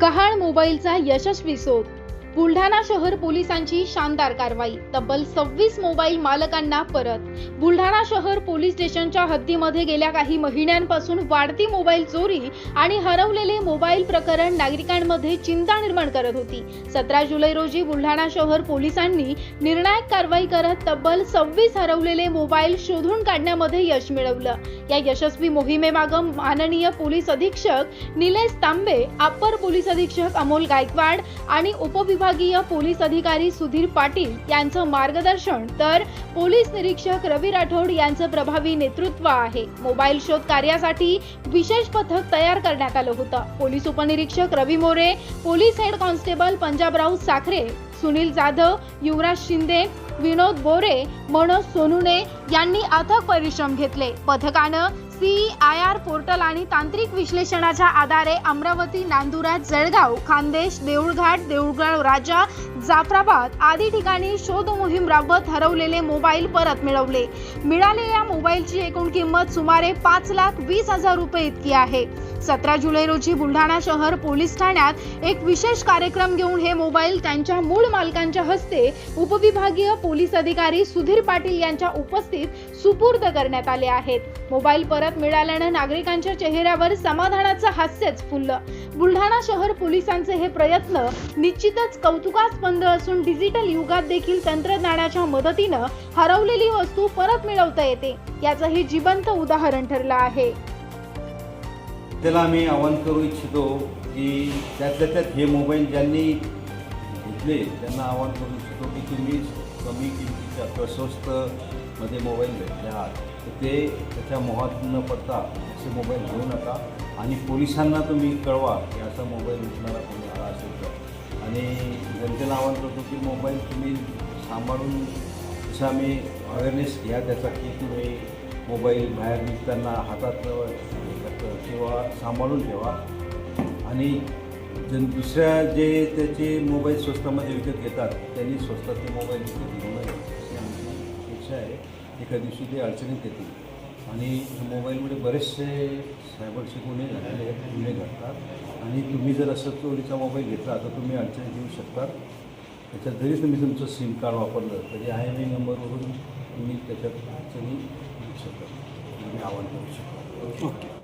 गहाळ मोबाईलचा यशस्वी शोध. बुलढाणा शहर पोलिसांची शानदार कारवाई. तब्बल सव्वीस मोबाईल मालकांना परत. बुलढाणा शहर पोलीस स्टेशनच्या हद्दीमध्ये गेल्या काही महिन्यांपासून वाढती मोबाईल चोरी आणि हरवलेले मोबाईल प्रकरण नागरिकांमध्ये चिंता निर्माण करत होती. सतरा जुलै रोजी बुलढाणा शहर पोलिसांनी निर्णायक कारवाई करत तब्बल सव्वीस हरवलेले मोबाईल शोधून काढण्यामध्ये यश मिळवलं. या यशस्वी मोहिमेमागं माननीय पोलीस अधीक्षक निलेश तांबे अप्पर पोलीस अधीक्षक अमोल गायकवाड आणि विभागीय पोलीस अधिकारी सुधीर पाटील यांचं मार्गदर्शन तर पोलीस निरीक्षक रवी राठोड यांचं प्रभावी नेतृत्व आहे. मोबाईल शोध कार्यासाठी विशेष पथक तयार करण्यात आलं होतं. पोलीस उपनिरीक्षक Ravi More police head constable Panjabrao Sakhare Sunil Jadhav Yuvraj Shinde Vinod Bore Manoj Sonune यांनी अथक परिश्रम घेतले. पथकानं सी आय आर पोर्टल आणि तांत्रिक विश्लेषणाच्या आधारे अमरावती नांदुरा जळगाव खानदेश देऊळघाट देऊळगाव राजा जाफराबाद आदी ठिकाणी शोध मोहीम राबवत हरवलेले मोबाईल परत मिळवले. मिळालेल्या मोबाईलची एकूण किंमत सुमारे पाच लाख वीस हजार रुपये इतकी आहे. सतरा जुलै रोजी बुलढाणा शहर पोलीस ठाण्यात एक विशेष कार्यक्रम घेऊन हे मोबाईल त्यांच्या मूळ मालकांच्या हस्ते उपविभागीय पोलीस अधिकारी सुधीर पाटील यांच्या उपस्थित सुपूर्द करण्यात आले आहेत. मोबाईल परत मिळाल्यानं नागरिकांच्या चेहऱ्यावर समाधानाचं हास्यच फुललं. बुलढाणा शहर पोलिसांचे हे प्रयत्न निश्चितच कौतुकास्पद असून डिजिटल युगात देखील तंत्रज्ञानाच्या मदतीनं हरवलेली वस्तू परत मिळवता येते. याचं हे जिवंत उदाहरण ठरलं आहे. त्याला आम्ही आवाहन करू इच्छितो की त्यातल्या त्यात हे मोबाईल ज्यांनी घेतले त्यांना आवाहन करू इच्छितो की तुम्ही कमी किमतीच्या किंवा मोबाईल भेटले आहात. तर ते त्याच्या मोहात न पडता असे मोबाईल घेऊ नका. आणि पोलिसांना तुम्ही कळवा की असा मोबाईल विकणारा कोणी आला असेल तर. आणि जनतेला आवाहन करतो की मोबाईल तुम्ही सांभाळून जसं आम्ही अवेअरनेस घ्या त्याचा की तुम्ही मोबाईल बाहेर निघताना हातात किंवा सांभाळून ठेवा. आणि जन दुसऱ्या जे त्याचे मोबाईल स्वस्तामध्ये विकत घेतात त्यांनी स्वस्तातले मोबाईल विकत घेऊ नये अशी आमची इच्छा आहे. एका दिवशी ते अडचणीत येतील. आणि मोबाईलमुळे बरेचसे सायबरचे गुन्हे झालेले आहेत गुन्हे घडतात. आणि तुम्ही जर असं चोरीचा मोबाईल घेतला तर तुम्ही अडचणीत येऊ शकता. त्याच्यात जरी तुम्ही तुमचं सिम कार्ड वापरलं तरी आय एम नंबरवरून तुम्ही त्याच्यात अडचणी येऊ शकता. तुम्ही आवाहन करू शकता. ओके.